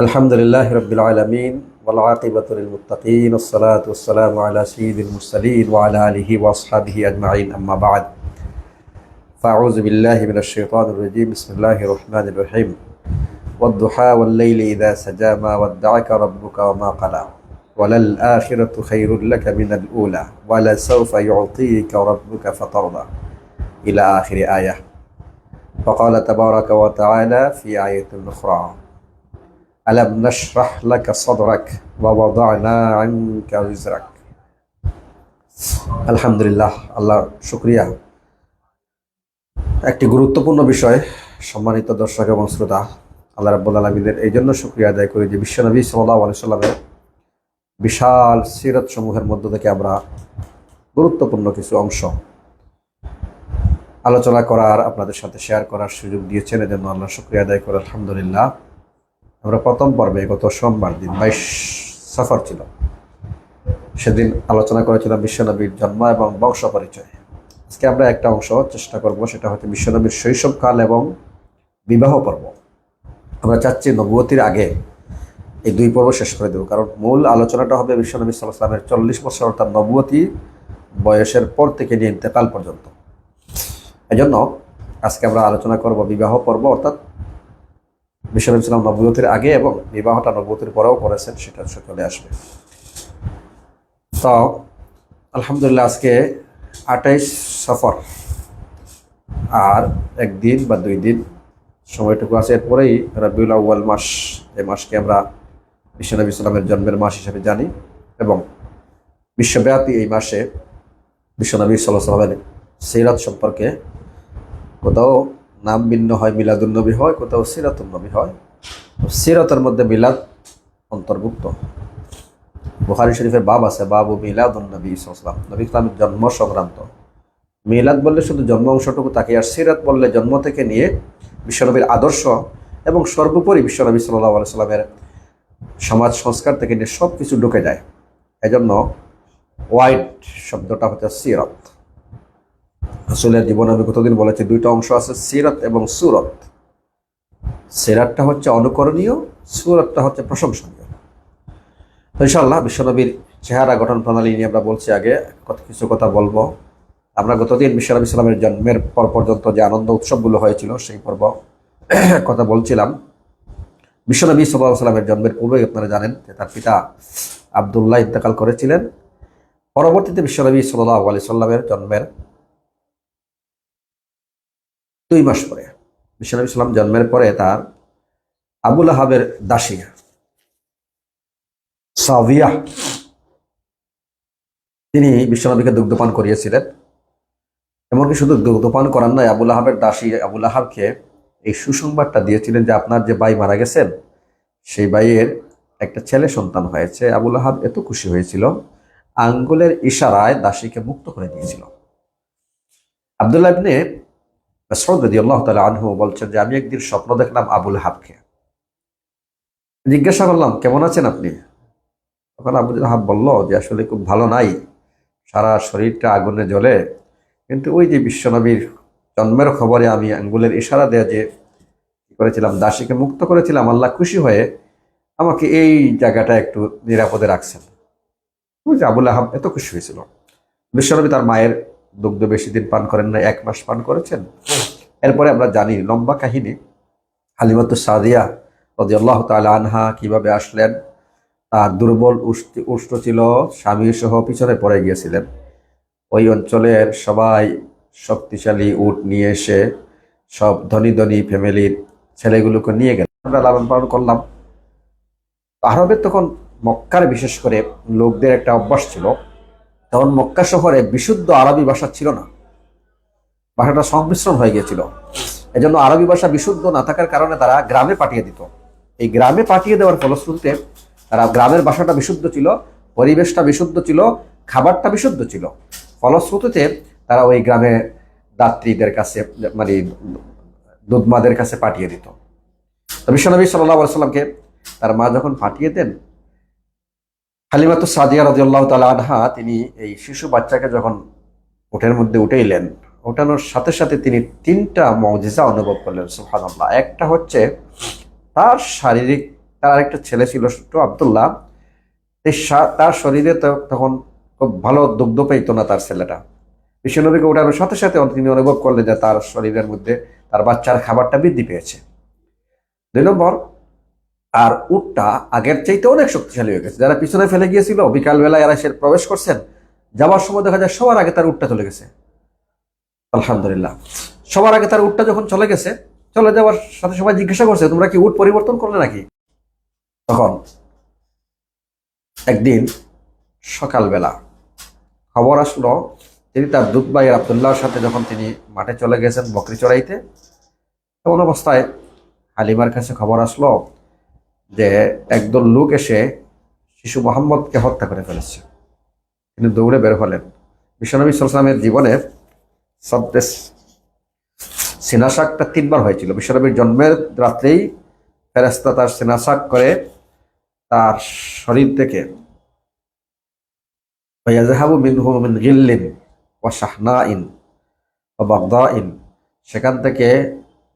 الحمد لله رب العالمين والعاقبة للمتقين والصلاة والسلام على سيد المرسلين وعلى آله وأصحابه أجمعين أما بعد فأعوذ بالله من الشيطان الرجيم بسم الله الرحمن الرحيم والضحى والليل إذا سجى ما ودعك ربك وما قلى وللآخرة خير لك من الأولى ولسوف يعطيك ربك فترضى إلى آخر آية فقال تبارك وتعالى في آية أخرى আলাম নাশরাহ লাকা সাদরাক ওয়া ওয়াদানা আনকা ইজরাক আলহামদুলিল্লাহ, আল্লাহ শুকরিয়া। একটি গুরুত্বপূর্ণ বিষয়, সম্মানিত দর্শক এবং শ্রোতা, আল্লাহ রাব্বুল আলমীদের এই জন্য শুক্রিয়া আদায় করি যে বিশ্বনবী সাল্লাহ আলাইসাল্লামের বিশাল সিরাত সমূহের মধ্য থেকে আমরা গুরুত্বপূর্ণ কিছু অংশ আলোচনা করার, আপনাদের সাথে শেয়ার করার সুযোগ দিয়েছেন, এজন্য আল্লাহ শুক্রিয়া আদায় করে, আলহামদুলিল্লাহ। আমরা প্রথম পর্বে গত সোমবার দিন বাইশ সফর ছিল। সেদিন আলোচনা করেছিলাম বিশ্বনবীর জন্ম এবং বংশ পরিচয়। আজকে আমরা একটা অংশ চেষ্টা করব, সেটা হচ্ছে বিশ্বনবীর শৈশবকাল এবং বিবাহ পর্ব। আমরা চাচ্ছি নবুয়তির আগে এই দুই পর্ব শেষ করে দেবো, কারণ মূল আলোচনাটা হবে বিশ্বনবী সাল্লাহ সাল্লামের চল্লিশ বছর অর্থাৎ নবুয়তি বয়সের পর থেকে নিয়ে ইন্তেকাল পর্যন্ত। এজন্য আজকে আমরা আলোচনা করব বিবাহ পর্ব, অর্থাৎ বিশ্বনবী সাল্লাম আগে এবং বিবাহটা নবুয়তির পরেও করেছেন, সেটা চলে আসবে। তো, আলহামদুলিল্লাহ আজকে আঠাইশ সফর। আর একদিন বা দুই দিন সময়টুকু আছে। এরপরেই রবিউল আউ্য়াল মাস এই মাসকে আমরা বিশ্বনবী ইসলামের জন্মের মাস হিসেবে জানি এবং বিশ্বব্যাপী এই মাসে বিশ্বনবী সাল্লাহ সাল্লামের সিরাত সম্পর্কে কোথাও নাম ভিন্ন হয় মিলাদুন্নবী হয়, কোথাও সিরাতুন্নবী হয়। সিরাতের মধ্যে মিলাদ অন্তর্ভুক্ত। বুখারি শরীফের বাব আছে, বাবু মিলাদুন্নবী ইসলাম নবী ইসলামের জন্ম সংক্রান্ত মিলাদ বললে শুধু জন্ম অংশটুকু তাকে, আর সিরাত বললে জন্ম থেকে নিয়ে বিশ্বনবীর আদর্শ এবং সর্বোপরি বিশ্বনবী সাল্লাহ সাল্লামের সমাজ সংস্কার থেকে নিয়ে সব কিছু ঢুকে যায়। এজন্য ওয়াইড শব্দটা হচ্ছে সিরত। আসলের জীবনে আমি কতদিন বলেছি? দুইটা অংশ আছে, সিরত এবং সুরত। সিরাতটা হচ্ছে অনুকরণীয়, সুরতটা হচ্ছে প্রশংসনীয়। ইনশাল্লাহ বিশ্বনবীর চেহারা গঠন প্রণালী নিয়ে আমরা বলছি আগে, কত কিছু কথা বলব। আমরা গতদিন বিশ্বনবী সাল্লামের জন্মের পর পর্যন্ত যে আনন্দ উৎসবগুলো হয়েছিল, সেই পর্ব কথা বলছিলাম। বিশ্বনবী সাল্লাহ সাল্লামের জন্মের পূর্বে আপনারা জানেন যে তার পিতা আবদুল্লাহ ইন্তেকাল করেছিলেন। পরবর্তীতে বিশ্বনবী সাল্লাহ আলি সাল্লামের জন্মের দুই মাস পরে। বিশ্বনবী সাল্লাম জন্মের পরে তার আবুল আহাবের দাসী সাভিয়া তিনি বিশ্বনবীকে দুগ্ধপান করিয়েছিলেন। এমনকি শুধু দুগ্ধপান করার নয় আবুল আহাবের দাসী আবুল আহাবকে এই সুসংবাদটা দিয়েছিলেন যে আপনার যে ভাই মারা গেছেন, সেই ভাইয়ের একটা ছেলে সন্তান হয়েছে। আবুল আহাব এত খুশি হয়েছিল, আঙ্গুলের ইশারায় দাসীকে মুক্ত করে দিয়েছিল। আবদুল্লাহ সৌদ রদি আল্লাহ তালা আনহু বলছেন যে, আমি একদিন স্বপ্ন দেখলাম আবুল হাবকে। জিজ্ঞাসা করলাম, কেমন আছেন আপনি? তখন আবুল হাব বলল, যে আসলে খুব ভালো নাই। সারা শরীরটা আগুনে জ্বলে। কিন্তু ওই যে বিশ্বনবীর জন্মের খবরে আমি আঙ্গুলের ইশারা দেয়া যে করেছিলাম, দাসীকে মুক্ত করেছিলাম, আল্লাহ খুশি হয়ে আমাকে এই জায়গাটা একটু নিরাপদে রাখছেন। আবুল আহাব এত খুশি হয়েছিল। বিশ্বনবী তার মায়ের দুগ্ধ বেশি দিন পান করেন না এক মাস পান করেছেন। এরপরে আমরা জানি লম্বা কাহিনী। হালিমাতু সাদিয়া রদি আল্লাহ তালা আনহা কীভাবে আসলেন? তার দুর্বল উষ্ঠ ছিল স্বামী সহ পিছনে পড়ে গিয়েছিলেন। ওই অঞ্চলের সবাই শক্তিশালী উট নিয়ে এসে সব ধনী ধনী ফ্যামিলির ছেলেগুলোকে নিয়ে গেল। আমরা লালন পালন করলাম। আরবের তখন মক্কার বিশেষ করে লোকদের একটা অভ্যাস ছিল তখন মক্কা শহরে বিশুদ্ধ আরবি ভাষা ছিল না। ভাষাটা সংমিশ্রণ হয়ে গিয়েছিল। এজন্য আরবি ভাষা বিশুদ্ধ না থাকার কারণে তারা গ্রামে পাঠিয়ে দিত। এই গ্রামে পাঠিয়ে দেওয়ার ফলশ্রুতিতে তারা গ্রামের ভাষাটা বিশুদ্ধ ছিল, পরিবেশটা বিশুদ্ধ ছিল, খাবারটা বিশুদ্ধ ছিল। ফলশ্রুতিতে তারা ওই গ্রামে দাত্রীদের কাছে মানে দুধমাদের কাছে পাঠিয়ে দিত। তো বিশ্বনবী সাল্লাহ সাল্লামকে তার মা যখন পাঠিয়ে দেন হালিমাতু সাদিয়া রাজিউল্লাহ তালা আনহা, তিনি এই শিশু বাচ্চাকে যখন উঠের মধ্যে উঠেইলেন ওঠানোর সাথে সাথে তিনি তিনটা মজিজা অনুভব করলেন সুহান একটা হচ্ছে তার শারীরিক, তার আরেকটা ছেলে ছিল ছোট্ট আবদুল্লাহ তার শরীরে তখন খুব ভালো দুগ্ধ পেইতো না তার ছেলেটা। বিশ্বনবীকে ওঠানোর সাথে সাথে তিনি অনুভব করলেন যে তার শরীরের মধ্যে তার বাচ্চার খাবারটা বৃদ্ধি পেয়েছে। দুই নম্বর আর উটটা আগের চাইতে অনেক শক্তিশালী হয়ে গেছে। যারা পিছনে ফেলে গিয়েছিল বিকালবেলা এরা সে প্রবেশ করছেন যাওয়ার সময় দেখা যায় সবার আগে তার উটটা চলে গেছে। আলহামদুলিল্লাহ। সবার আগে তার উটটা যখন চলে গেছে, চলে যাওয়ার সাথে সবাই জিজ্ঞাসা করছে, তোমরা কি উট পরিবর্তন করলে নাকি? তখন একদিন সকালবেলা খবর আসলো, তিনি তার দুধ ভাইয়ের আবদুল্লাহর সাথে যখন তিনি মাঠে চলে গেছেন বকরি চড়াইতে এমন অবস্থায় হালিমার কাছে খবর আসলো যে একদল লোক এসে শিশু মোহাম্মদকে হত্যা করে ফেলেছে। তিনি দৌড়ে বের হলেন। বিশ্বনবী সালামের জীবনে সবচেয়ে সিনাশাকটা তিনবার হয়েছিল। বিশ্বনবীর জন্মের রাত্রেই ফেরেস্তা তার সিনাশাক করে তার শরীর থেকে ওয়াজহাবু মিনহু মিন গিল্লিন ওয়া শাহনাইন ওয়া বাগদাইন, সেখান থেকে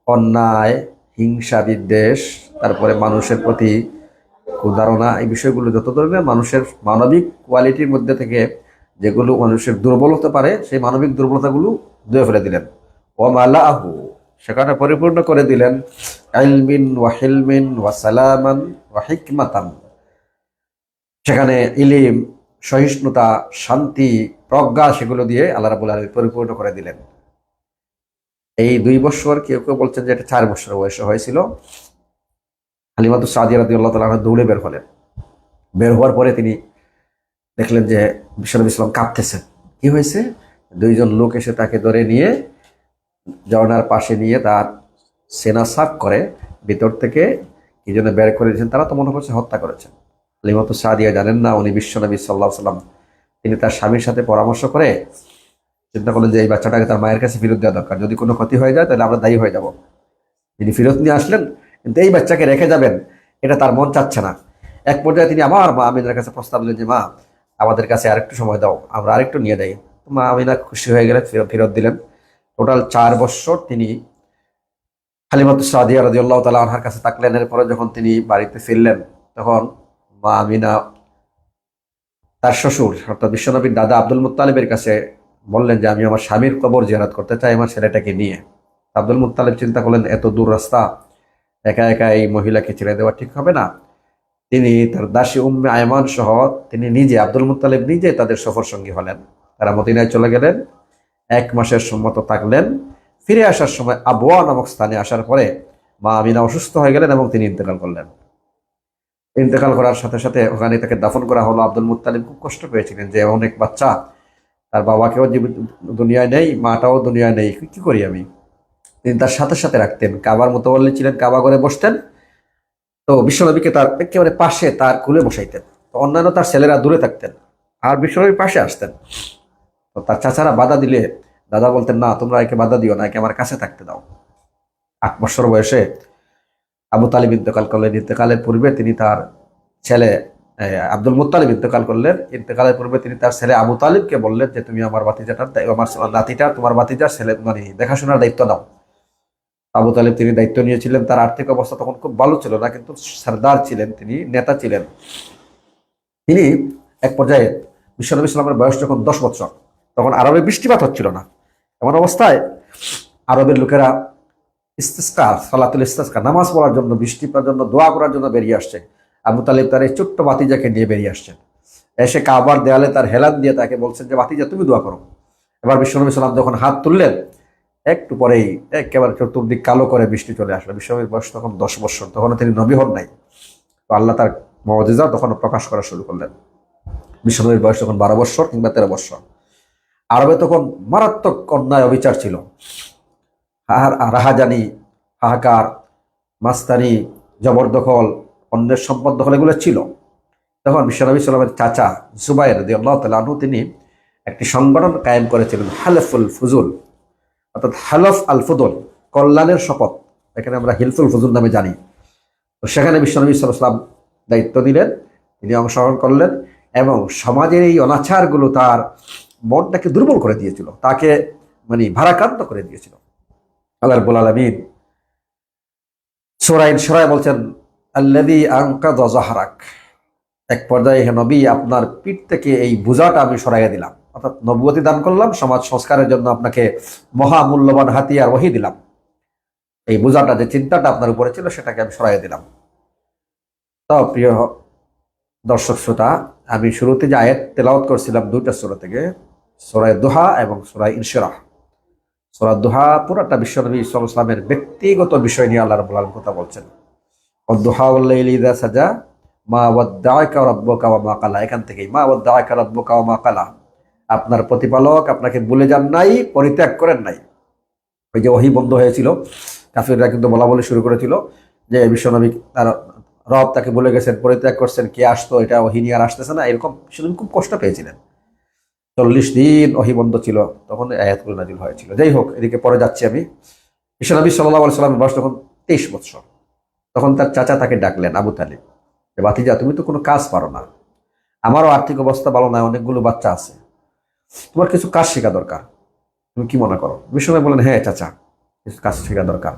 অন্যায় হিংসা বিদ্বেষ তারপরে মানুষের প্রতি উদাহরণা এই বিষয়গুলো যত ধরনের মানুষের মানবিক কোয়ালিটির মধ্যে থেকে যেগুলো মানুষের দুর্বল হতে পারে, সেই মানবিক দুর্বলতাগুলো ধুয়ে ফেলে দিলেন। ও মালাহু সেখানে পরিপূর্ণ করে দিলেন আইলমিন ওয়া হিলমিন ওয়া সালামান ওয়া হিকমাতান। সেখানে ইলিম, সহিষ্ণুতা, শান্তি, প্রজ্ঞা, সেগুলো দিয়ে আল্লাহ রাবুল আলমী পরিপূর্ণ করে দিলেন। এই দুই বছর কেউ কেউ বলছেন যে এটা চার বছর বয়সে হয়েছিল। হালিমাতু সাদিয়া রাদি আল্লাহ তালা দৌড়ে বের হলেন। বের হওয়ার পরে তিনি দেখলেন যে বিশ্বনবী ইসলাম কাঁপতেছেন কি হয়েছে? দুইজন লোক এসে তাকে ধরে নিয়ে ঝর্ণার পাশে নিয়ে তার সেনা সাফ করে ভিতর থেকে কি জন্য বের করে দিয়েছেন, তারা তো মনে করছে হত্যা করেছেন। হালিমাতু সাদিয়া জানেন না, উনি বিশ্বনবী সাল্লাহ সাল্লাম তিনি তার স্বামীর সাথে পরামর্শ করে চিন্তা করলেন যে এই বাচ্চাটাকে তার মায়ের কাছে ফেরত দেওয়া দরকার। যদি কোনো ক্ষতি হয়ে যায়, তাহলে আমরা দায়ী হয়ে যাব। তিনি ফেরত নিয়ে আসলেন, কিন্তু এই বাচ্চাকে রেখে যাবেন, এটা তার মন চাচ্ছে না। এক পর্যায়ে তিনি আবার মা আমিনার কাছে প্রস্তাব দিলেন যে, মা, আমাদের কাছে আরেকটু সময় দাও, আমরা আরেকটু নিয়ে তো মা আমিনা খুশি হয়ে গেলেন, ফেরত দিলেন। টোটাল চার বছর তিনি হালিমাতু সাদিয়া রাজি আল্লাহ তালা আনহার কাছে থাকলেন। এরপরে যখন তিনি বাড়িতে ফিরলেন, তখন মা আমিনা তার শ্বশুর, অর্থাৎ বিশ্বনবীর দাদা আব্দুল মুত্তালিবের কাছে বললেন যে, আমি আমার স্বামীর কবর জিয়ারাত করতে চাই, আমার ছেলেটাকে নিয়ে। আব্দুল মুত্তালিব চিন্তা করলেন, এত দূর রাস্তা, একা একা এই মহিলাকে ছেড়ে দেওয়া ঠিক হবে না? তিনি তার দাসী উম্মে আয়মান সহ তিনি নিজে, আব্দুল মুত্তালিব নিজে তাদের সফর সঙ্গী হলেন। তারা মদিনায় চলে গেলেন, এক মাসের সম্মত থাকলেন। ফিরে আসার সময় আবুয়া নামক স্থানে আসার পরে মা আমিনা অসুস্থ হয়ে গেলেন এবং তিনি ইন্তেকাল করলেন। ইন্তেকাল করার সাথে সাথে ওখানে তাকে দাফন করা হলো। আব্দুল মুত্তালিব খুব কষ্ট পেয়েছিলেন যে, অনেক বাচ্চা তার বাবাকেও জীবিত দুনিয়ায় নেই, মাটাও দুনিয়ায় নেই, কি করি আমি? তিনি তার সাথে সাথে রাখতেন। কাবার মতো বললে ছিলেন, কাবা করে বসতেন। তো বিশ্বনবীকে তার একেবারে পাশে তার কুলে বসাইতেন। তো অন্যান্য তার ছেলেরা দূরে থাকতেন আর বিশ্বনবীর পাশে আসতেন। তো তার চাচারা বাধা দিলে দাদা বলতেন, না, তোমরা একে বাধা দিও না, একে আমার কাছে থাকতে দাও। আট বছর বয়সে আবু তালিব ইন্তকাল করলেন। ইন্তকালের পূর্বে তিনি তার ছেলে আব্দুল মুত্তালিব ইন্তকাল করলেন। ইন্তকালের পূর্বে তিনি তার ছেলে আবু তালিবকে বললেন যে, তুমি আমার বাতিজাটার আমার নাতিটা তোমার বাতিজার ছেলে মানে দেখাশোনার দায়িত্ব দাও। আবু তালিব তিনি দায়িত্ব নিয়েছিলেন। তার আর্থিক অবস্থা তখন খুব ভালো ছিল না, কিন্তু সর্দার ছিলেন, তিনি নেতা ছিলেন। তিনি এক পর্যায়ে বিশ্বনবী ইসলামের বয়স যখন দশ বছর, তখন আরবে বৃষ্টিপাত হচ্ছিল না। এমন অবস্থায় আরবের লোকেরা ইস্তিস্কা সালাতুল ইস্তিস্কা নামাজ পড়ার জন্য বৃষ্টিপাতের জন্য, দোয়া করার জন্য বেরিয়ে আসছে। আবু তালিব তার এই ছোট্ট বাতিজাকে নিয়ে বেরিয়ে আসছেন। এসে কাবার দেয়ালে তার হেলান দিয়ে তাকে বলছেন যে বাতিজা তুমি দোয়া করো। এবার বিশ্বনবী সাল্লাম যখন হাত তুললেন, একটু পরেই একেবারে চতুর্দিক কালো করে বৃষ্টি চলে আসলো। বিশ্বনবীর বয়স তখন দশ বছর, তখনও তিনি নবী হন নাই। তো আল্লাহ তার মজেজা তখন প্রকাশ করা শুরু করলেন। বিশ্বনবীর বয়স তখন বারো বছর কিংবা তেরো বছর। আরবে তখন মারাত্মক অন্যায় অবিচার ছিল। রাহাজানি, হাহাকার, মাস্তানি, জবরদখল অন্যের সম্পদ দখল এগুলো ছিল। তখন বিশ্বনবী সাল্লামের চাচা জুবাইর রদি আল্লাহ তিনি একটি সংগঠন কায়েম করেছিলেন, হালফুল ফুজুল। অর্থাৎ হালফ আল ফুদুল, কল্যাণের শপথ, এখানে আমরা হিলফুল ফুজুল নামে জানি। তো সেখানে বিশ্বনবী সাল্লাম দায়িত্ব দিলেন তিনি অংশগ্রহণ করলেন এবং সমাজের এই অনাচারগুলো তার মনটাকে দুর্বল করে দিয়েছিল, তাকে মানে ভারাক্রান্ত করে দিয়েছিল। আল্লাহ রব্বুল আলমিন সোরাইন সোরাই বলছেন আল্লাদি আঙ্কা দজাহারাক এক পর্যায়ে হে নবী, আপনার পিঠ থেকে এই বোঝাটা আমি সরাইয়া দিলাম। অর্থাৎ নবুয়তি দান করলাম, সমাজ সংস্কারের জন্য আপনাকে মহামূল্যবান হাতিয়ার ওহি দিলাম। এই বোঝাটা যে চিন্তাটা আপনার উপরে ছিল, সেটাকে আমি সরাইয়া দিলাম। তো প্রিয় দর্শক শ্রোতা, আমি শুরুতে যে আয়াত তেলাওয়াত করছিলাম দুইটা সুরা থেকে, সোরায় দোহা এবং সোরায় ইনশরাহ। সোরা দোহা পুরাটা বিশ্বনবী ইসলাম ইসলামের ব্যক্তিগত বিষয় নিয়ে আল্লাহ রবুল্লাহ কথা বলছেন। সাজা মা ওয়াদ্দায়কা রব্বকা ওয়া মা কালা এখান থেকেই, মা ওয়াদ্দায়কা রব্বকা ওয়া মা কালা আপনার প্রতিপালক আপনাকে ভুলে যান নাই, পরিত্যাগ করেন নাই। ওই যে ওহি বন্ধ হয়েছিল, কাফিররা কিন্তু বলা বলে শুরু করেছিল যে বিশ্বনবী তার রব তাকে বলে গেছেন, পরিত্যাগ করছেন, কে আসতো, এটা ওহি নিয়ে আর আসতেছে না। এরকম সেদিন খুব কষ্ট পেয়েছিলেন। চল্লিশ দিন ওহি বন্ধ ছিল, তখন আয়াতগুলো নাজিল হয়েছিল। যাই হোক, এদিকে পরে যাচ্ছি আমি। বিশ্বনবী সাল্লাহ সাল্লামের বয়স তখন তেইশ বছর তখন তার চাচা তাকে ডাকলেন, আবু তালিব যে বাতিজা তুমি তো কোনো কাজ পারো না। আমারও আর্থিক অবস্থা ভালো নয়, অনেকগুলো বাচ্চা আছে। তোমার কিছু কাজ শেখা দরকার। তুমি কি মনে করো? বিশ্বনবী বলেন হ্যাঁ চাচা, কিছু কাজ শেখা দরকার।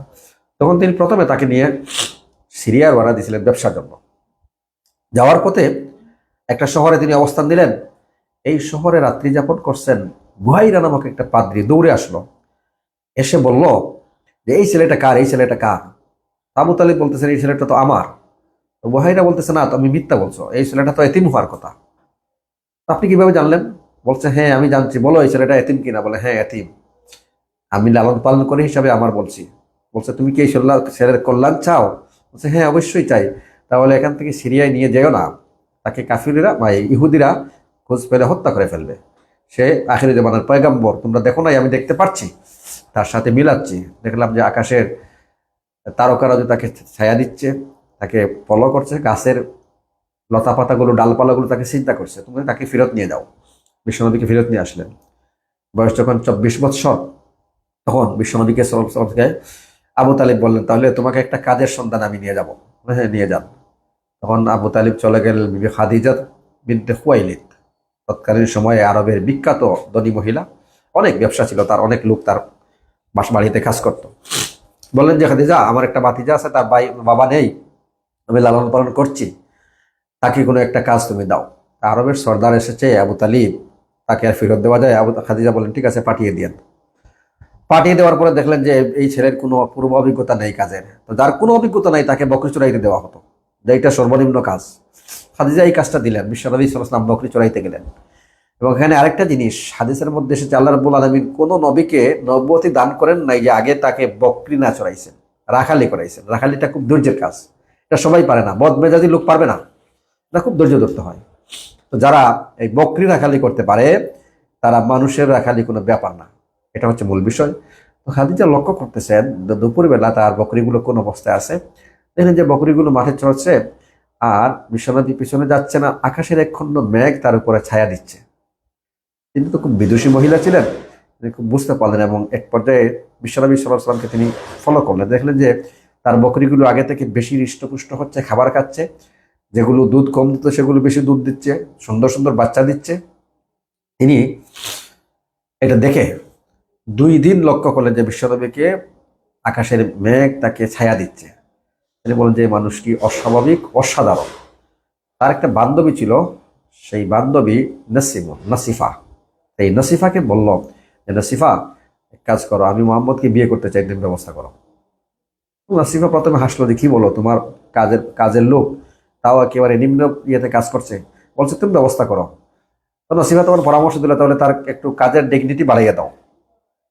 তখন তিনি প্রথমে তাকে নিয়ে সিরিয়ার ওয়ারা দিয়েছিলেন ব্যবসার জন্য। যাওয়ার পথে একটা শহরে তিনি অবস্থান দিলেন এই শহরে রাত্রি যাপন করছেন, বুহাইরা নামক একটা পাদ্রি দৌড়ে আসলো। এসে বলল যে, এই ছেলেটা কার? এই ছেলেটা কার? আবু তালিব বলতেছেন, এই ছেলেটা তো আমার। বুহাইরা বলতেছে, না, তুমি মিথ্যা বলছো। এই ছেলেটা তো এতিম হওয়ার কথা। আপনি কীভাবে জানলেন? বলছে হ্যাঁ আমি জানছি। বলো, এই ছেলেটা এতিম কিনা? বলে হ্যাঁ এতিম। আমি লালন পালন করে হিসাবে আমার বলছি। বলছে, তুমি কি এই ছেলের কল্যাণ চাও? বলছে হ্যাঁ অবশ্যই চাই। তাহলে এখান থেকে সিরিয়ায় নিয়ে যেও না। তাকে কাফিরেরা বা ইহুদিরা খোঁজ পেলে হত্যা করে ফেলবে। সে আখেরি জমানার পয়গাম্বর। তোমরা দেখো নাই, আমি দেখতে পাচ্ছি তার সাথে মিলাচ্ছি। দেখলাম যে আকাশের তারকারা যে তাকে ছায়া দিচ্ছে, তাকে ফলো করছে, গাছের লতা পাতাগুলো ডালপালাগুলো তাকে চিন্তা করছে। তুমি তাকে ফেরত নিয়ে যাও। বিশ্বনবীকে ফেরত নিয়ে আসলেন। বয়স যখন চব্বিশ বৎসর, তখন বিশ্বনবীকে আবু তালিব বললেন, তাহলে তোমাকে একটা কাজের সন্ধান আমি নিয়ে যাব। হ্যাঁ নিয়ে যান। তখন আবু তালিব চলে গেলেন বিবি খাদিজাত বিনতে হুয়াইলিদ তৎকালীন সময়ে আরবের বিখ্যাত ধনী মহিলা, অনেক ব্যবসা ছিল, তার অনেক লোক তার বাস বাড়িতে কাজ করত। বললেন যে, খাদিজা, আমার একটা বাতিজা আছে, তার ভাই, বাবা নেই, আমি লালন পালন করছি। তাকে কোনো একটা কাজ তুমি দাও। আরবের সর্দার এসেছে, আবু তালিব। তাকে আর ফেরত দেওয়া যায়। আবু, খাদিজা বলেন, ঠিক আছে, পাঠিয়ে দিয়েন। পাঠিয়ে দেওয়ার পরে দেখলেন যে, এই ছেলের কোনো পূর্ব অভিজ্ঞতা নেই কাজের। তো যার কোনো অভিজ্ঞতা নাই, তাকে বকরি চড়াইতে দেওয়া হতো। যে, এটা সর্বনিম্ন কাজ। খাদিজা এই কাজটা দিলেন। বিশ্বনবী সাল্লাম বকরি চড়াইতে গেলেন। এবং এখানে আরেকটা জিনিস, হাদিসের মধ্যে এসেছে, আল্লাহ রবুল আলমিন কোনো নবীকে নবতী দান করেন নাই যে আগে তাকে বকরি না চড়াইছেন, রাখালি করাইছেন। রাখালিটা খুব ধৈর্যের কাজ। এটা সবাই পারে না, বদমেজাজি লোক পারবে না। এটা খুব ধৈর্য ধরতে হয়। তো যারা এই বকরি রাখালি করতে পারে, তারা মানুষের রাখালি কোনো ব্যাপার না। এটা হচ্ছে মূল বিষয়। তো খাদিজা লক্ষ্য করতেছেন দুপুরবেলা তার বকরিগুলো কোন অবস্থায় আছে? দেখলেন যে বকরিগুলো মাঠে চড়ছে, আর বিশ্বনাথী পিছনে যাচ্ছে না, আকাশের এক খণ্ড মেঘ তার উপরে ছায়া দিচ্ছে। তিনি তো খুব বিদুষী মহিলা ছিলেন, তিনি খুব বুঝতে পারলেন এবং এক পর্যায়ে বিশ্বনবী সাল্লামকে তিনি ফলো করলেন। দেখলেন যে তার বকরিগুলো আগে থেকে বেশি হৃষ্টপুষ্ট হচ্ছে, খাবার খাচ্ছে, যেগুলো দুধ কম দিত সেগুলো বেশি দুধ দিচ্ছে, সুন্দর সুন্দর বাচ্চা দিচ্ছে। তিনি এটা দেখে দুই দিন লক্ষ্য করলেন যে বিশ্বনবীকে আকাশের মেঘ তাকে ছায়া দিচ্ছে। তিনি বলেন যে মানুষটি অস্বাভাবিক, অসাধারণ। তার একটা বান্ধবী ছিল, সেই বান্ধবী নসিম নসিফা। এই নসিফাকে বলল যে, নসিফা, এক কাজ করো, আমি মোহাম্মদকে বিয়ে করতে চাই, তুমি ব্যবস্থা করো। নসিফা প্রথমে হাসলো কি বলো, তোমার কাজের কাজের লোক তাও একেবারে নিম্ন ইয়েতে কাজ করছে? বলছে, তুমি ব্যবস্থা করো। তো নসিফা তোমার পরামর্শ দিলে, তাহলে তার একটু কাজের ডিগনিটি বাড়াইয়ে দাও।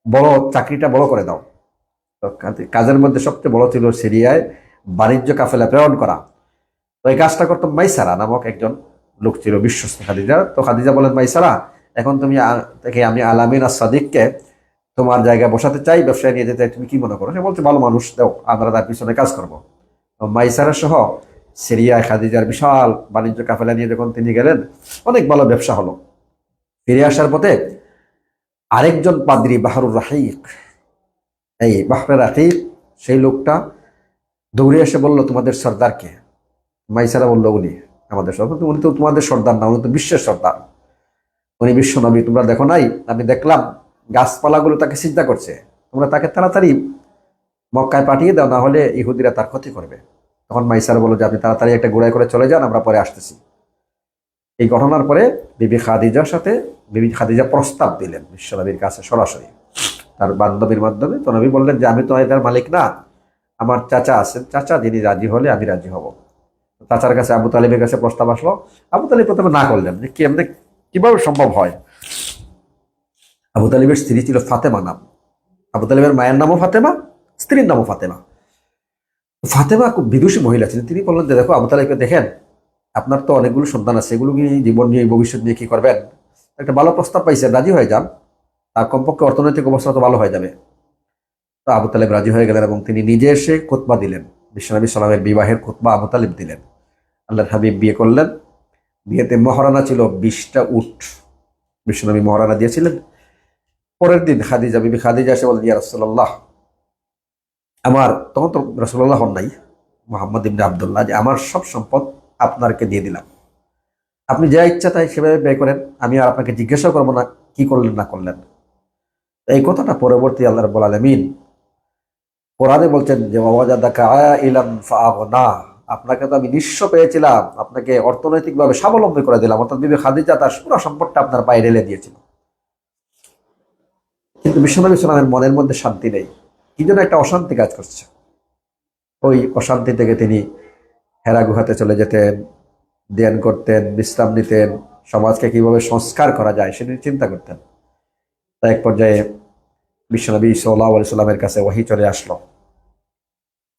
বড় চাকরিটা বড় করে দাও। তো কাজের মধ্যে সবচেয়ে বড় ছিল সিরিয়ায় বাণিজ্য কাফেলা প্রেরণ করা। তো এই কাজটা করতো মাইসারা নামক একজন লোক ছিল বিশ্বস্ত খাদিজা। তো খাদিজা বলেন, মাইসারা এখন তুমি থেকে আমি আলামিন আর সাদিককে তোমার জায়গায় বসাতে চাই, ব্যবসায় নিয়ে যেতে তুমি কি মনে করো? সে বলছে, ভালো মানুষ, দাও, আমরা তার পিছনে কাজ করব। মাইসারা সহ সিরিয়ায় খাদিজার বিশাল বাণিজ্য কাফেলা নিয়ে যখন তিনি গেলেন, অনেক ভালো ব্যবসা হলো। ফিরে আসার পথে আরেকজন পাদ্রি, বাহারুর রাহিক, এই বাহরের রাহিক, সেই লোকটা দৌড়ে এসে বলল, তোমাদের সর্দারকে? মাইসারা বলল, উনি আমাদের সর্দার। উনি তো তোমাদের সর্দার না, উনি তো বিশ্বের সর্দার। উনি বিশ্ব নবী, তোমরা দেখো নাই? আমি দেখলাম গাছপালাগুলো তাকে চিন্তা করছে। তোমরা তাকে তাড়াতাড়ি মক্কায় পাঠিয়ে দাও, না হলে ইহুদিরা তার ক্ষতি করবে। তখন মাইসার বলল যে, আপনি তাড়াতাড়ি একটা ঘোড়ায় করে চলে যান, আমরা পরে আসতেছি। এই ঘটনার পরে বিবি খাদিজার সাথে, বিবি খাদিজা প্রস্তাব দিলেন বিশ্বনবীর কাছে সরাসরি। তার বান্ধবীর মাধ্যমে তো নবী বললেন যে, আমি তো এটার মালিক না। আমার চাচা আছেন চাচা, যিনি রাজি হলে আমি রাজি হব। চাচার কাছে আবু তালিবের কাছে প্রস্তাব আসলো। আবু তালিব প্রথমে না করলেন। যে, কি এমনি কীভাবে সম্ভব হয়? আবু তালিবের স্ত্রী ছিল ফাতেমা নাম। আবু তালিবের মায়ের নামও ফাতেমা, স্ত্রীর নামও ফাতেমা। ফাতেমা খুব বিদুষী মহিলা ছিলেন। তিনি বললেন যে, দেখো, আবু তালিবকে দেখেন, আপনার তো অনেকগুলো সন্তান আছে, এগুলো কি জীবন নিয়ে, ভবিষ্যৎ নিয়ে কি করবেন? একটা ভালো প্রস্তাব পাইছেন, রাজি হয়ে যান। তার কমপক্ষে অর্থনৈতিক অবস্থা তো ভালো হয়ে যাবে। তো আবু তালেব রাজি হয়ে গেলেন এবং তিনি নিজে এসে খোতবা দিলেন। বিশ্বনবী সালামের বিবাহের খোতবা আবু তালেব দিলেন। আল্লাহর হাবিব বিয়ে করলেন। বিয়েতে মহারানা ছিল বিশটা উট বিশ্বনবী মহারানা দিয়েছিলেন। পরের দিন খাদিজা, বিবি খাদিজা এসে বলেন রসল্লাহ আমার তখন তো রসল্লাহ হন নাই, মোহাম্মদ ইবনে আবদুল্লাহ, যে আমার সব সম্পদ আপনাকে দিয়ে দিলাম। আপনি যা ইচ্ছা তাই সেভাবে ব্যয় করেন, আমি আর আপনাকে জিজ্ঞাসা করব না, কি করলেন, না করলেন। এই কথাটা পরবর্তী আল্লাহ রব্বুল আলমিন কোরআনে বলছেন যে ওয়াজাদাকা ইলাম ফাগনা আপনাকে তো আমি নিঃস্ব পেয়েছিলাম, আপনাকে অর্থনৈতিকভাবে স্বাবলম্বী করে দিলাম। অর্থাৎ বিবে খাদিজা তার পুরো সম্পদটা আপনার পায়ে ঢেলে দিয়েছিল। কিন্তু বিশ্বনবী সালামের মনের মধ্যে শান্তি নেই। কি যেন একটা অশান্তি কাজ করছে? ওই অশান্তি থেকে তিনি হেরা গুহাতে চলে যেতেন, ধ্যান করতেন, বিশ্রাম নিতেন, সমাজকে কীভাবে সংস্কার করা যায় নিয়ে চিন্তা করতেন। তাই এক পর্যায়ে বিশ্বনবী সাল্লাহ আলি সাল্লামের কাছে ওহি চলে আসলো।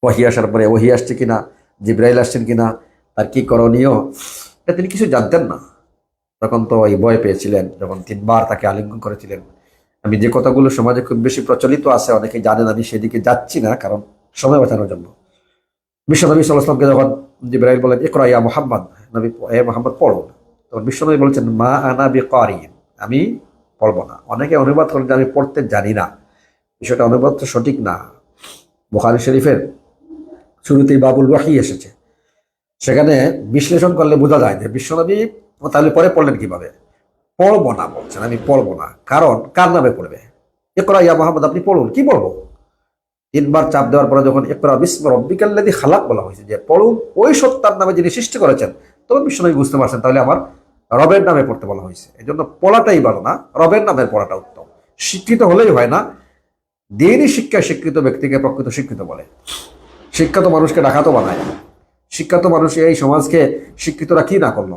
ওহি আসার পরে ওহি আসছে কিনা জিব্রাইল আসছেন কিনা, তার কি করণীয়, এটা তিনি কিছু জানতেন না। তখন তো এই ভয় পেয়েছিলেন, যখন তিনবার তাকে আলিঙ্গন করেছিলেন। আমি যে কথাগুলো সমাজে খুব বেশি প্রচলিত আছে অনেকে জানেন, আমি সেদিকে যাচ্ছি না, কারণ সময় বাঁচানোর জন্য। বিশ্বনবী সাল্লাহামকে যখন জিব্রাইল বলেন একরা ইয়া মোহাম্মদ নবী এ মোহাম্মদ পড়ুন তখন বিশ্বনবী বলেছেন, মা আনা বি আমি পড়ব না। অনেকে অনুবাদ করেন যে আমি পড়তে জানি না। বিষয়টা অনুবাদ তো সঠিক না। বুখারি শরীফের শুরুতেই বাবুল ওয়াহি এসেছে। সেখানে বিশ্লেষণ করলে বোঝা যায় যে বিশ্বনবী তাহলে পরে পড়লেন কীভাবে? পড়ব না বলছেন, আমি পড়ব না। কারণ কার নামে পড়বে? একরা ইয়া মোহাম্মদ, আপনি পড়ুন, কি পড়ব? তিনবার চাপ দেওয়ার পরে যখন একরা বিস্ম রব্বিকাল্লাদি খালাক বলা হয়েছে যে পড়ুন, ওই সত্তার নামে যিনি সৃষ্টি করেছেন তখন বিশ্বনবী বুঝতে পারছেন, তাহলে আমার রবের নামে পড়তে বলা হয়েছে। এই জন্য পড়াটাই ভালো না, রবের নামের পড়াটা উত্তম। শিক্ষিত হলেই হয় না, দিনই শিক্ষায় শিক্ষিত, ব্যক্তিকে প্রকৃত শিক্ষিত বলে। শিক্ষিত মানুষকে ডাকাতো বানায়। শিক্ষিত মানুষ এই সমাজকে শিক্ষিতরা কি না করল?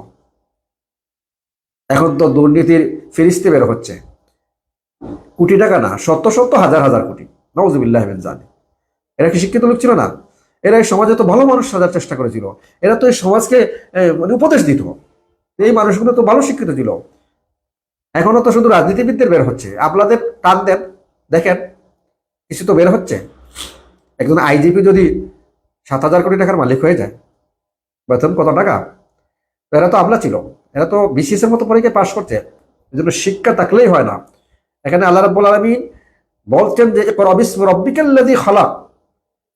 এখন তো দুর্নীতির ফিরিস্তি বের হচ্ছে। কোটি টাকা না শত শত হাজার হাজার কোটি। নওয়াজুবিল্লাহ জানি এরা কি শিক্ষিত লোক ছিল না? এরা এই সমাজে তো ভালো মানুষ সাজার চেষ্টা করেছিল। এরা তো এই সমাজকে মানে উপদেশ দিত। এই মানুষগুলো তো ভালো শিক্ষিত ছিল। এখনও তো শুধু রাজনীতিবিদদের বের হচ্ছে। আপনাদের টান দেন, দেখেন, কিছু তো বের হচ্ছে। একজন আইজিপি যদি সাত হাজার কোটি টাকার মালিক হয়ে যায়, বেতন কত টাকা? এরা তো আমলা ছিল। এরা তো বিসিএস এর মতো পরীক্ষায় পাশ করছে। এই জন্য শিক্ষা থাকলেই হয় না। এখানে আল্লাহ রাব্বুল আলমিন বলছেন যে রব্বিকাল্লাদি খালাক।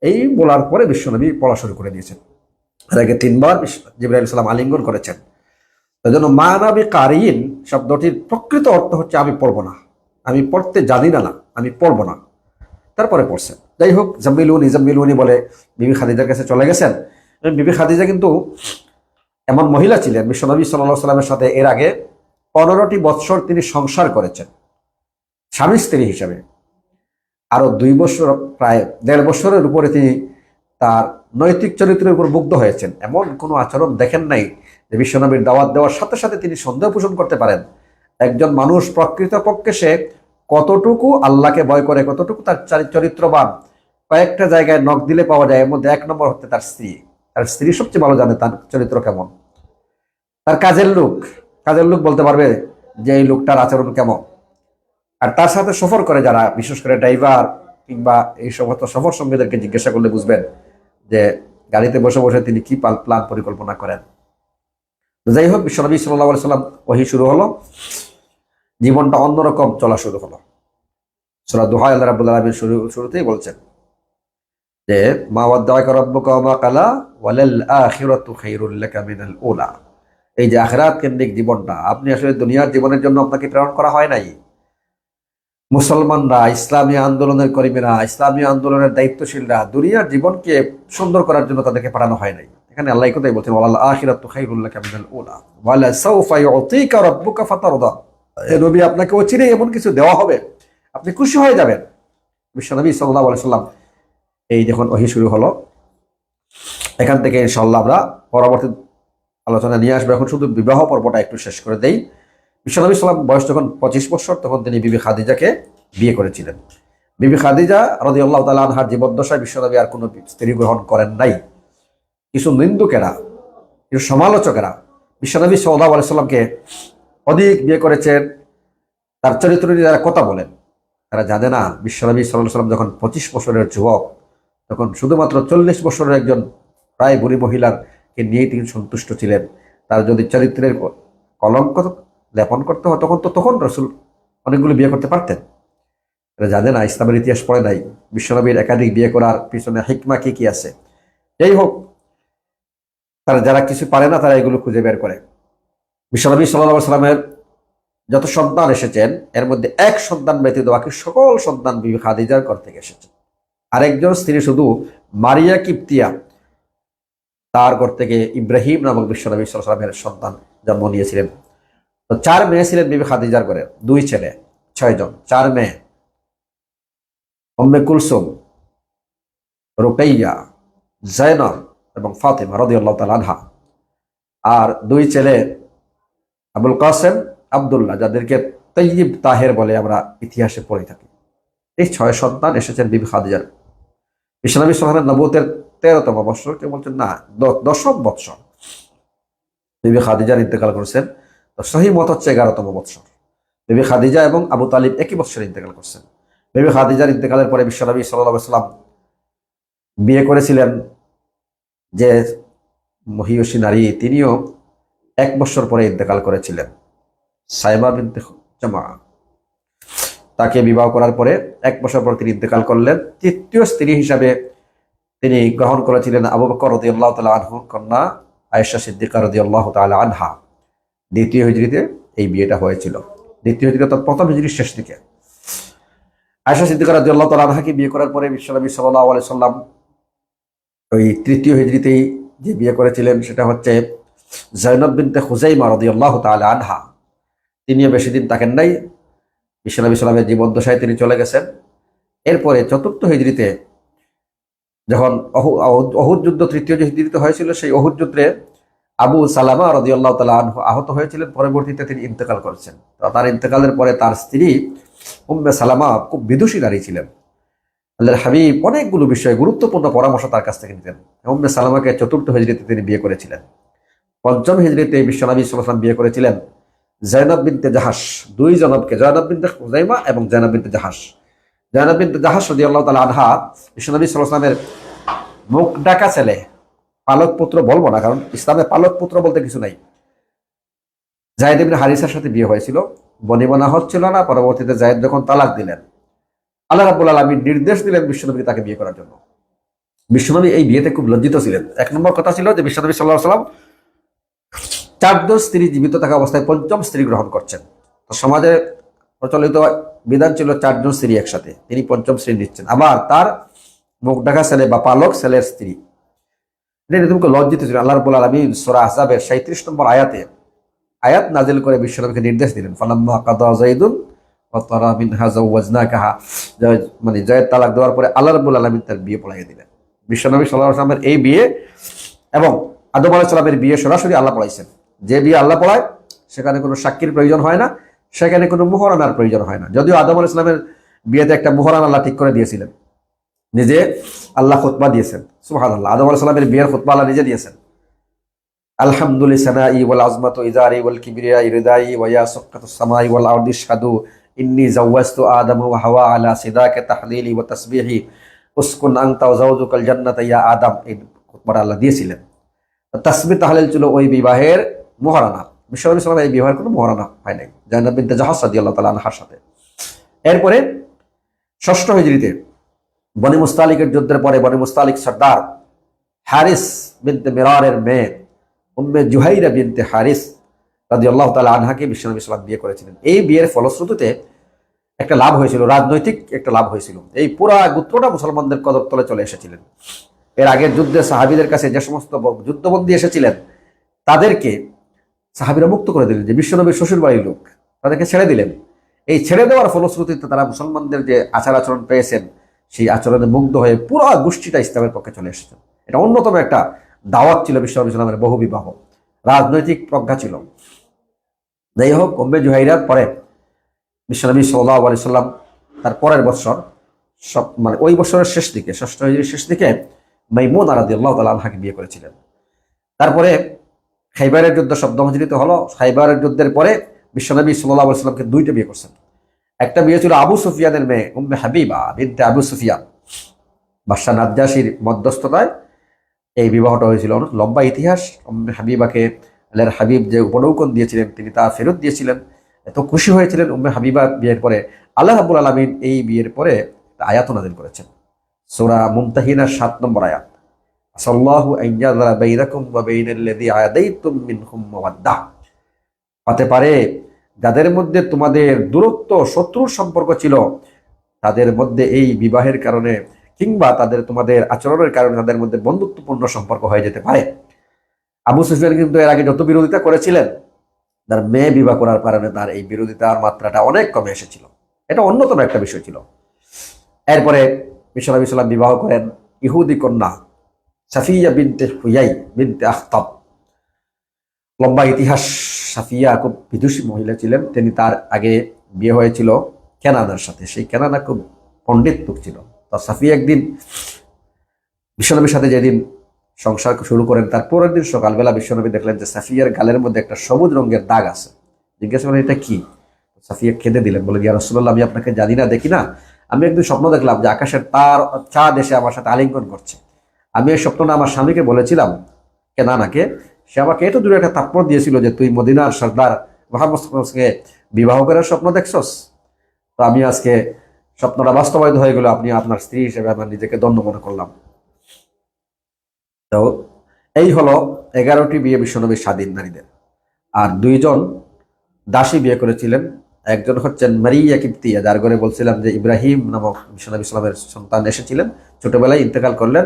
এই বলার পরে বিশ্বনবী পড়া শুরু করে দিয়েছেন। এর আগে তিনবার জিব্রাহিম সালাম আলিঙ্গন করেছেন। এই জন্য মানাবি কারিন শব্দটির প্রকৃত অর্থ হচ্ছে, আমি পড়ব না। আমি পড়তে জানি না। আমি পড়ব না। তারপরে পড়ছেন। যাই হোক জাম্মিলুনি জাম্মিলুনি বলে বিবি খাদিজার কাছে চলে গেছেন। বিবি খাদিজা কিন্তু এমন মহিলা ছিলেন, বিশ্বনবী সাল্লাহ সাল্লামের সাথে এর আগে পনেরোটি বৎসর তিনি সংসার করেছেন, স্বামী স্ত্রী হিসাবে। আরও দুই বছর, প্রায় দেড় বছরের উপরে তিনি তার নৈতিক চরিত্রের উপর মুগ্ধ হয়েছেন। এমন কোনো আচরণ দেখেন নাই যে বিশ্বনবীর দাওয়াত দেওয়ার সাথে সাথে তিনি সন্দেহ পোষণ করতে পারেন। একজন মানুষ প্রকৃতপক্ষে সে কতটুকু আল্লাহকে ভয় করে, কতটুকু তার চরিত্রবান কয়েকটা জায়গায় নখ দিলে পাওয়া যায়, এর মধ্যে এক নম্বর হচ্ছে তার স্ত্রী। তার স্ত্রী সবচেয়ে ভালো জানে তার চরিত্র কেমন। তার কাজের লোক কাজের লোক বলতে পারবে যে এই লোকটার আচরণ কেমন। আর তার সাথে সফর করে যারা, বিশেষ করে ড্রাইভার কিংবা এই সমস্ত সফর সঙ্গীদেরকে জিজ্ঞাসা করলে বুঝবেন যে গাড়িতে বসে বসে তিনি কি প্ল্যান পরিকল্পনা করেন। যাই হোক, বিশ্বনবী সাল্লাহ সাল্লাম ওহি শুরু হলো। জীবনটা অন্যরকম চলা শুরু হলো। সোরা দোহাই আল্লাহ রাবুল আলমীর শুরু, শুরুতেই বলছেন যে, মা ওয়াদ্দাকা রব্বুকা কালা, ওয়ালাল আখিরাতু খায়রুল লাকা মিনাল উলা। এই যে আখিরাত কেন্দ্রিক জীবনটা আপনি আসলে দুনিয়ার জীবনের জন্য আপনাকে প্রেরণ করা হয় নাই। মুসলমানরা, ইসলামী আন্দোলনের কর্মীরা, ইসলামী আন্দোলনের দায়িত্বশীলরা দুনিয়ার জীবনকে সুন্দর করার জন্য তাদেরকে পাঠানো হয় নাই। এখানে আল্লাহ কথাই বলছেন ওয়াল্লাহ আখিরাতু খাইরুল্লাহ মিনাল উলা। ওয়ালা সাউফা ইউতিকা রাব্বুকা ফাতারদা। নবী আপনাকে অচিরে এমন কিছু দেওয়া হবে, আপনি খুশি হয়ে যাবেন। বিশ্বনবী সাল্লাল্লাহু আলাইহি সাল্লাম এই যখন ওহি শুরু হলো। এখান থেকে ইনশাআল্লাহ আমরা পরবর্তী আলোচনা নিয়ে আসব। এখন শুধু বিবাহ পর্বটা একটু শেষ করে দেই। বিশ্বনবী সাল্লাম বয়স যখন পঁচিশ বছর, তখন তিনি বিবি খাদিজাকে বিয়ে করেছিলেন। বিবি খাদিজা রদি আল্লাহ তালা আনহার জীবদ্দশায় বিশ্বনবী আর কোনো স্ত্রী গ্রহণ করেন নাই। কিছু নিন্দুকেরা, কিছু সমালোচকেরা বিশ্বনবী সাল্লাহ আলাইসাল্লামকে অধিক বিয়ে করেছেন। তার চরিত্র নিয়ে যারা কথা বলেন, তারা জানে না বিশ্বনবী সাল্লাহ সাল্লাম যখন পঁচিশ বছরের যুবক তখন শুধুমাত্র চল্লিশ বছরের একজন প্রায় বুড়ি মহিলারকে নিয়েই তিনি সন্তুষ্ট ছিলেন। তার যদি চরিত্রের কলঙ্ক লেপন করতে হয়, তখন তো তখন রসুল অনেকগুলো বিয়ে করতে পারতেন। এরা জানে না, ইসলামের ইতিহাস পড়ে নাই। বিশ্বনবীর একাধিক বিয়ে করার পিছনে হিকমা কি কি আছে। যাই হোক, তারা যারা কিছু পারে না, তারা এগুলো খুঁজে বের করে। বিশ্বনবী সাল্লাহ সাল্লামের যত সন্তান এসেছেন, এর মধ্যে এক সন্তান ব্যতীত বাকি সকল সন্তান বিবি খাদিজার ঘর থেকে এসেছেন আরেকজন স্ত্রী শুধু মারিয়া কিপ্তিয়া, তার ঘর থেকে ইব্রাহিম নামক বিশ্বনবী সাল্লামের সন্তান জন্ম নিয়েছিলেন। তো চার মেয়ে ছিলেন বিবি খাদিজার ঘরে, দুই ছেলে ছয়জন চার মেয়ে। উম্মে কুলসুম, রুকাইয়া, জয়নব এবং ফাতেমা রদিউল্লাহ তাল আনহা। আর দুই ছেলে আবুল কাসেম, আবদুল্লাহ, যাদেরকে তৈয়ব তাহের বলে আমরা ইতিহাসে পড়ে থাকি। এই ছয় সন্তান এসেছেন বিবি খাদিজার বিশ্বনবী সালামের নবতের তেরোতম বৎসর কেউ বলছেন, না দশম বৎসর। বিবি খাদিজার ইন্তেকাল করেছেন সহি মত হচ্ছে এগারোতম বৎসর। বিবি খাদিজা এবং আবু তালিব একই বৎসরে ইন্তেকাল করছেন। বিবি খাদিজার ইন্তেকালের পরে বিশ্বনবী সাল্লাহ সাল্লাম বিয়ে করেছিলেন যে মহিয়সী নারী, তিনিও এক বছর পরে ইন্তেকাল করেছিলেন। সাইমা বিনতে জামা তাকে বিবাহ করার পরে এক বছর পর তিনি ইন্তেকাল করলেন। তৃতীয় স্ত্রী হিসাবে তিনি গ্রহণ করেছিলেন আবু বকর রদি আল্লাহ তালা আনহুর কন্যা আয়েশা সিদ্দিকা রদি আল্লাহ আনহা। দ্বিতীয় হিজড়িতে এই বিয়েটা হয়েছিল। দ্বিতীয় হিজড়ি অর্থাৎ প্রথম হিজড়ির শেষ দিকে। আয়েশা সিদ্দিকা রদি আল্লাহ আনহাকে বিয়ে করার পরে বিশ্বনবী সাল্লাহ আলি সাল্লাম ওই তৃতীয় হিজড়িতেই যে বিয়ে করেছিলেন সেটা হচ্ছে জৈনব বিনতে হুজাইমা রদি আল্লাহ আনহা। তিনিও বেশি দিন থাকেন নাই। বিশ্বনবী সাল্লামের জীবদ্দশায় তিনি চলে গেছেন। এরপরে চতুর্থ হিজড়িতে যখন অহু- অহু- অহুদ যুদ্ধ তৃতীয় যে হিজড়িতে হয়েছিল, সেই অহুদ যুদ্ধে আবু সালামা রদিয়াল্লাহ তালা আহত হয়েছিলেন। পরবর্তীতে তিনি ইন্তেকাল করেছেন। তার ইন্তেকালের পরে তার স্ত্রী উম্মে সালামা খুব বিদুষী নারী ছিলেন। আল্লাহর হাবিব অনেকগুলো বিষয়ে গুরুত্বপূর্ণ পরামর্শ তার কাছ থেকে নিতেন। উম্মে সালামাকে চতুর্থ হিজড়িতে তিনি বিয়ে করেছিলেন। পঞ্চম হিজড়িতে বিশ্বনবী সাল্লাম বিয়ে করেছিলেন। জয়নব বিনতে জাহাস দুই জনবকে জয়নব বিনতে হুজাইমা এবং জয়নব বিনতে জাহাস জয়নব বিনতে জাহাস রদি আল্লাহ তালা আনহা বিশ্বনবী সাল্লামের মুখ ডাকা ছেলে, পালক পুত্র বলব না, কারণ ইসলামে পালক পুত্র বলতে কিছু নাই। জায়দ ইবিন হারিসার সাথে বিয়ে হয়েছিল, বনিবনা হচ্ছিল না, পরবর্তীতে জায়দ যখন তালাক দিলেন, আল্লাহ রাবুল আলমী নির্দেশ দিলেন বিশ্বনবীকে তাকে বিয়ে করার জন্য। বিশ্বনবী এই বিয়েতে খুব লজ্জিত ছিলেন। এক নম্বর কথা ছিল যে বিশ্বনবী সাল্লাহ সাল্লাম চারজন স্ত্রী জীবিত থাকা অবস্থায় পঞ্চম স্ত্রী গ্রহণ করছেন। সমাজে প্রচলিত বিধান ছিল চারজন স্ত্রী একসাথে। তিনি পঞ্চম স্ত্রী নিচ্ছেন। আবার তার মুখ ঢাকা ছেলে বা পালক ছেলের স্ত্রী। এটা তোমাকে লজ্জিত ছিল। আল্লাহ রবুল আলমী সোরা আসাবের সাঁত্রিশ নম্বর আয়াতে আয়াত নাজিল করে বিশ্বনবীকে নির্দেশ দিলেন, ফালাম্মা কাদা জাইদুন ওয়াতারা মিনহা জাওয়াজনাকাহা জয়- মানে জয়ের তালাক দেওয়ার পরে আল্লাহ রবুল আলমী তার বিয়ে পড়াইয়ে দিলেন। বিশ্বনবী সাল্লাহ আসলামের এই বিয়ে এবং আদম আলাহ সালামের বিয়ে সরাসরি আল্লাহ পড়াইছেন। যে বিয়ে আল্লাহ পড়ায়, সেখানে কোনো সাক্ষীর প্রয়োজন হয় না, সেখানে কোনো মোহরানার প্রয়োজন হয় না। যদিও আদম আলাহ ইসলামের বিয়েতে একটা মোহরান আল্লাহ ঠিক করে দিয়েছিলেন। নিজে আল্লাহ খুতবা দিয়েছেন সুহান আল্লাহ আদম আলাহ সালামের বিয়ের খুতবা আল্লাহ নিজে দিয়েছেন। আলহামদুলিল্লাহ সামাই ইন্নি আদম ওয়া হাওয়া আলা তাসবিহি। আদম। আল্লাহ দিয়েছিলেন। তাসবি তাহলিল ছিল ওই বিবাহের মহারানা। বিশ্বনবী সাল্লাম এই বিবাহের কোনো মহারানা হয় নাই। জাইনাব বিনতে জাহাজ আল্লাহ তালা আনহার সাথে। এরপরে ষষ্ঠ হিজরিতে বনি মুস্তালিকের যুদ্ধের পরে বনি মুস্তালিক সর্দার হারিস বিনতে মিরারের মেয়ে উম্মে জুহাইরা বিনতে হারিস রাদিয়াল্লাহু তাআলা আনহাকে বিশ্বনবী সাল্লাম বিয়ে করেছিলেন। এই বিয়ের ফলশ্রুতিতে একটা লাভ হয়েছিল, রাজনৈতিক একটা লাভ হয়েছিল। এই পুরা গোত্রটা মুসলমানদের কদর তলে চলে এসেছিলেন। এর আগের যুদ্ধে সাহাবিদের কাছে যে সমস্ত যুদ্ধবন্দী এসেছিলেন, তাদেরকে সাহাবিরা মুক্ত করে দিলেন যে বিশ্বনবীর শ্বশুর বাড়ির লোক, তাদেরকে ছেড়ে দিলেন। এই ছেড়ে দেওয়ার ফলশ্রুতিতে তারা মুসলমানদের যে আচার আচরণ পেয়েছেন, সেই আচরণে মুগ্ধ হয়ে পুরো গোষ্ঠীটা ইসলামের পক্ষে চলে এসেছে। এটা অন্যতম একটা দাওয়াত ছিল বিশ্বনবী ইসলামের বহু বিবাহ। রাজনৈতিক প্রজ্ঞা ছিল। যাই হোক, উম্মে জুহাইরার পরে বিশ্বনবী সাল্লাহ আলি সাল্লাম তার পরের বছর, সব মানে ওই বছরের শেষ দিকে, ষষ্ঠ শেষ দিকে মাইমুন আরাদি আল্লাহ তালা আনহাকে বিয়ে করেছিলেন। তারপরে খাইবারের যুদ্ধ শব্দ মজরিত হলো, খাইবারের যুদ্ধের পরে বিশ্বনবী সাল্লাহ সাল্লামকে দুইটা বিয়ে করছেন। একটা বিয়ে ছিল আবু সুফিয়ানের মেয়ে, উম্মে হাবিবা বিনতে আবু সুফিয়ান। বাদশাহ নাজ্জাসির মধ্যস্থতায় এই বিবাহটা হয়েছিল। লম্বা ইতিহাস, উম্মে হাবিবাকে আল্লাহর হাবিব যে উপনৌকন দিয়েছিলেন, তিনি তা ফেরত দিয়েছিলেন। এত খুশি হয়েছিলেন উম্মে হাবিবা বিয়ের পরে। আল্লাহ রাবুল আলমিন এই বিয়ের পরে আয়াত নাজিল করেছেন। সোরা মুমতাহিনার সাত নম্বর আয়াত। মাওয়াদ্দাহ হতে পারে যাদের মধ্যে তোমাদের দূরত্ব, শত্রুর সম্পর্ক ছিল, তাদের মধ্যে এই বিবাহের কারণে কিংবা তাদের তোমাদের আচরণের কারণে তাদের মধ্যে বন্ধুত্বপূর্ণ সম্পর্ক হয়ে যেতে পারে। আবু সুফিয়ান কিন্তু এর আগে যত বিরোধিতা করেছিলেন, তার মেয়ে বিবাহ করার কারণে তার এই বিরোধিতার মাত্রাটা অনেক কমে এসেছিল। এটা অন্যতম একটা বিষয় ছিল। এরপরে বিশ্বনবী সাল্লাম বিবাহ করেন ইহুদি কন্যা সাফিয়া বিনতে হুয়াই বিনতে আখতাব লম্বা ইতিহাস সাফিয়া খুব বিদুষী মহিলা ছিলেন। তিনি তার আগে বিয়ে হয়েছিল কেনানার সাথে। সেই কেনানা খুব পণ্ডিত লোক ছিল। তো সাফিয়া একদিন বিশ্বনবীর সাথে যেদিন সংসার শুরু করেন, তার পরের দিন সকালবেলা বিশ্বনবী দেখলেন যে সাফিয়ার গালের মধ্যে একটা সবুজ রঙের দাগ আছে। জিজ্ঞাসা করেন, এটা কি? সাফিয়া খেদে দিলেন, বলে গিয়া রসুল্লাহ আমি আপনাকে জানি না, দেখি না। আমি একদিন স্বপ্ন দেখলাম যে আকাশের তার, চাঁদ এসে আমার সাথে আলিঙ্গন করছে। আমি এই স্বপ্নটা আমার স্বামীকে বলেছিলাম, কে না নাকে সে আমাকে এত দূরে একটা তাৎপর দিয়েছিল যে তুই মদিনার সর্দার মোহাম্মদকে বিবাহ করার স্বপ্ন দেখছস? তো আমি আজকে স্বপ্নটা বাস্তবায়িত হয়ে গেল, আপনি আপনার স্ত্রী হিসেবে আমার নিজেকে দণ্ড মনে করলাম। তো এই হলো এগারোটি বিয়ে বিশ্বনবীর স্বাধীন নারীদের। আর দুইজন দাসী বিয়ে করেছিলেন। একজন হচ্ছেন মারিয়া কিপ্তিয়া যার ঘরে বলছিলাম যে ইব্রাহিম নামক বিশ্বনবী ইসলামের সন্তান এসেছিলেন। ছোটবেলায় ইন্তেকাল করলেন।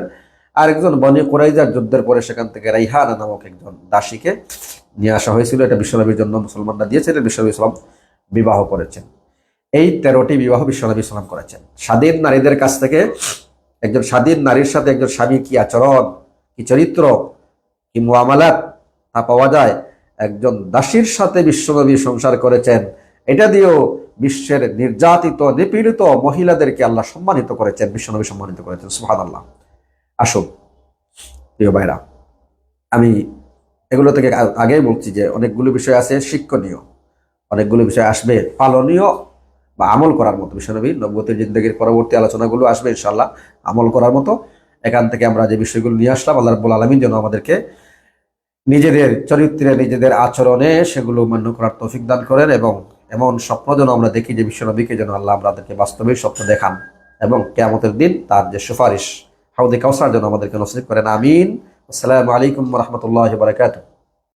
আর একজন বনি কোরাইজার যুদ্ধের পরে সেখান থেকে রাইহানা নামক একজন দাসীকে নিয়ে আসা হয়েছিল। এটা বিশ্বনবীর জন্য মুসলমানরা দিয়েছিলেন বিশ্বনবী ইসলাম বিবাহ করেছেন। এই তেরোটি বিবাহ বিশ্বনবী ইসলাম করেছেন। স্বাধীন নারীদের কাছ থেকে একজন স্বাধীন নারীর সাথে একজন স্বামী কি আচরণ, কি চরিত্র, কি মোয়ামালাত তা পাওয়া যায়। একজন দাসীর সাথে বিশ্বনবী সংসার করেছেন। এটা দিয়েও বিশ্বের নির্যাতিত, নিপীড়িত মহিলাদেরকে আল্লাহ সম্মানিত করেছেন, বিশ্বনবী সম্মানিত করেছেন। সুহাদ আল্লাহ আসুন প্রিয় ভাইরা। আমি এগুলো থেকে আগেই বলছি যে অনেকগুলো বিষয় আছে শিক্ষণীয়। অনেকগুলো বিষয় আসবে পালনীয় বা আমল করার মতো। বিশ্বনবী নব্বতের জিন্দগির পরবর্তী আলোচনাগুলো আসবে ইনশাল্লাহ আমল করার মতো। এখান থেকে আমরা যে বিষয়গুলো নিয়ে আসলাম, আল্লাহ রব্বুল আলমিন যেন আমাদেরকে নিজেদের চরিত্রে, নিজেদের আচরণে সেগুলো মান্য করার তৌফিক দান করেন এবং এমন স্বপ্ন যেন আমরা দেখি যে বিশ্বনবীকে যেন আল্লাহ আমাদেরকে বাস্তবিক স্বপ্ন দেখান এবং কেয়ামতের দিন তার যে সুপারিশ হাউদে কাউসার যেন আমাদেরকে নসিব করেন আমিন। আসসালামু আলাইকুম রহমতুল্লাহ বারকাতুহ।